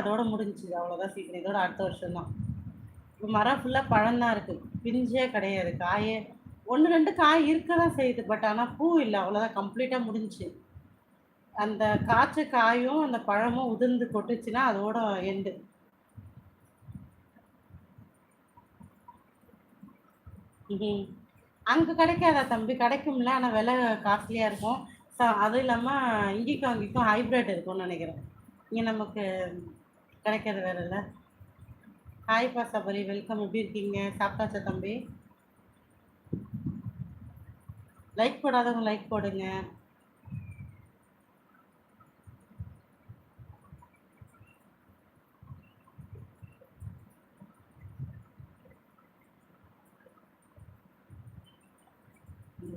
அதோட முடிஞ்சுது. அவ்வளோதான் சீக்கிரம் இதோட அடுத்த வருஷம் தான் இப்போ மரம் ஃபுல்லாக பழம்தான் இருக்குது பிஞ்சே கிடையாது. காயே ஒன்று ரெண்டு காய் இருக்க தான் செய்யுது. பட் ஆனால் பூ இல்லை. அவ்வளோதான் கம்ப்ளீட்டாக முடிஞ்சுச்சு. அந்த காய்ச்ச காயும் அந்த பழமும் உதிர்ந்து கொட்டுச்சுன்னா அதோட எண்டு அங்கே கிடைக்காதா தம்பி? கிடைக்கும்ல. ஆனால் விலை காஸ்ட்லியாக இருக்கும். ஸோ அதுவும் இல்லாமல் இங்கேக்கும் அங்கேக்கும் ஹைப்ரிட் இருக்கும்னு நினைக்கிறேன். இங்கே நமக்கு கிடைக்கிறது வேற இல்லை. ஹாய்ப்பா சபரி வெல்கம் எப்படி இருக்கீங்க? சாப்பிட்டாச்சா தம்பி? லைக் போடாதவங்க லைக் போடுங்க.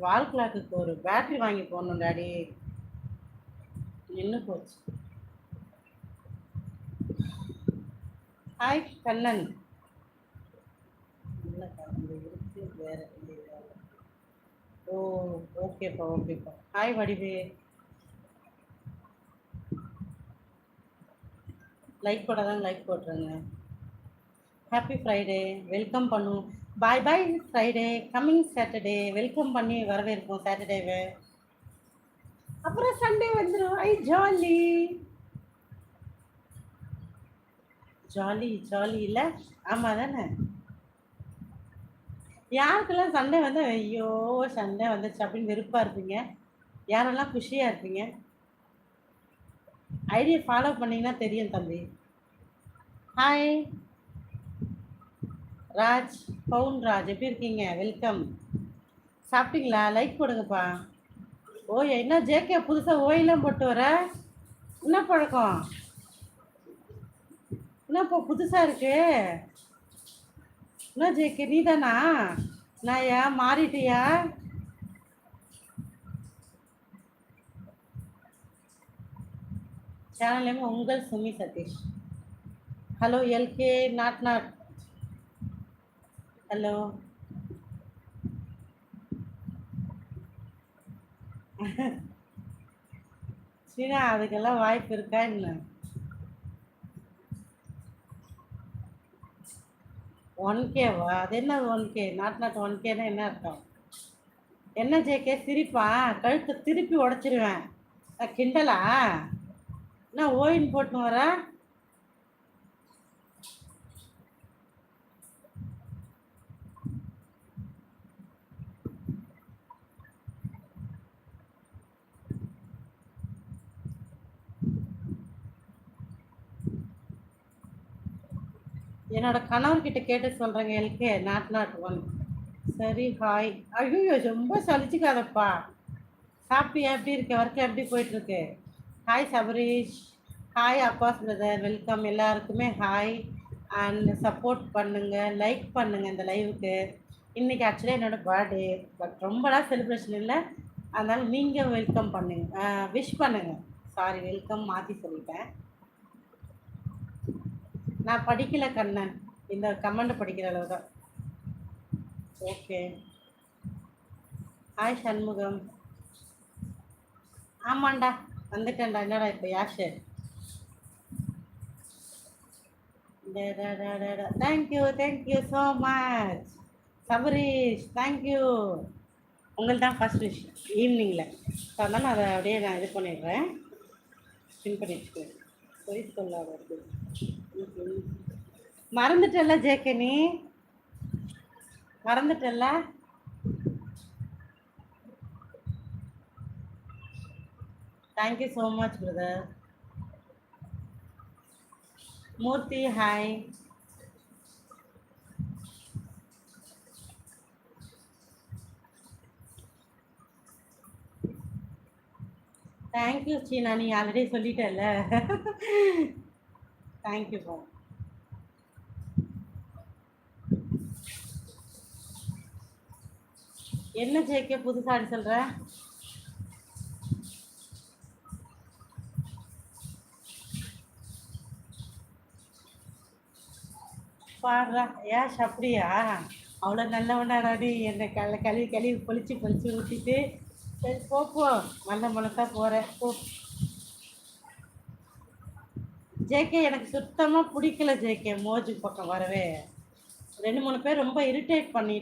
வால் கிளாக்குக்கு ஒரு பேட்டரி வாங்கி போடணும் டாடி நின்று போச்சு? ஹாய் கண்ணன் ஓ ஓகேப்பா ஓகேப்பா ஹாய் வடிவே. லைக் போடாதான் லைக் போட்டுருங்க. ஹாப்பி ஃப்ரைடே வெல்கம் பண்ணுவோம் bye bye Friday coming Saturday welcome பண்ணி வரவேற்போம் சாட்டர்டேவை அப்புறம் சண்டே வந்துடும் ஐ ஜாலி ஜாலி ஜாலி இல்லை ஆமாம் தானே யாருக்கெல்லாம் சண்டை வந்து ஐயோ சண்டை வந்துச்சு அப்படின்னு வெறுப்பாக இருப்பீங்க? யாரெல்லாம் குஷியாக இருப்பீங்க? ஐடியை ஃபாலோ பண்ணிங்கன்னா தெரியும் தம்பி. ஹாய் ராஜ் பவுன் ராஜ் எப்படி இருக்கீங்க? வெல்கம் சாப்பிட்டீங்களா? லைக் போடுங்கப்பா. ஓய் என்ன ஜேகே புதுசாக ஓயெல்லாம் போட்டு வர? என்ன பழக்கம்? என்னப்பா புதுசாக இருக்கு? என்ன ஜேகே நீ தானா நான் ஏன் மாறிட்டியா? சேனல் நேம் உங்கள் Sumi Satish. Hello LK not not hello சீனா அதுக்கெல்லாம் வாய்ப்பு இருக்கா என்ன? ஒன் கேவா அது என்ன one K not not one கேனா என்ன அர்த்தம்? என்ன ஜேகே? சிரிப்பா? கழுத்தை திருப்பி உடச்சிருவேன். கிண்டலா? என்ன ஓயின் போட்டுன்னு வரேன் என்னோட கணவர்கிட்ட கேட்டு சொல்கிறேங்க எல்கே நாட் நாட் ஒன் சரி ஹாய் ஐயோ ரொம்ப சலிச்சுக்காதப்பா. சாப்பிட்டியா? எப்படி இருக்க? ஒர்க் எப்படி போயிட்டுருக்கு? Hi Sabareesh. Hi Abbas brother welcome எல்லாருக்குமே ஹாய் அண்ட் சப்போர்ட் பண்ணுங்கள் லைக் பண்ணுங்கள் இந்த லைவுக்கு இன்றைக்கி ஆக்சுவலாக என்னோடய பர்த்டே பட் ரொம்பலாம் செலிப்ரேஷன் இல்லை. அதனால் நீங்கள் வெல்கம் பண்ணுங்க. விஷ் பண்ணுங்கள் சாரி வெல்கம் மாற்றி சொல்லிட்டேன். நான் படிக்கல கண்ணன். இந்த கமெண்ட் படிக்கிற அளவு தான் ஓகே. ஹாய் சண்முகம். ஆமாண்டா வந்துட்டேன்டா. என்னடா இப்போ Yashu? Thank you thank you so much Sabareesh thank you உங்களுக்கு தான் ஃபஸ்ட் விஷ் ஈவினிங்கில் ஸோ அதனால் அதை அப்படியே நான் இது பண்ணிடுறேன். ஸ்பின் பண்ணி வச்சுக்கிறேன் பொய் சொல்லாத மறந்துட்டல்ல ஜேகே நீ? மறந்துட்டல்ல? Thank you so much brother Murthy hi thank you Seena நீ ஆல்ரெடி சொல்லிட்டல்ல. தேங்க்யூப்பா என்ன ஜேகே புதுசாடி சொல்கிற பாடுறா. ஏஷ் அப்படியா? அவ்வளோ நல்லவனாடாடி. என்னை கல கழுவி கழுவி பொழிச்சு பொழிச்சு ஊற்றிட்டு சரி போப்போம் மல்ல மலத்தா போகிறேன் போ. ஜேகே எனக்கு சுத்தமாக பிடிக்கல ஜேகே மோஜு பக்கம் வரவே. ரெண்டு மூணு பேர் ரொம்ப இரிட்டேட் பண்ணிட்டேன்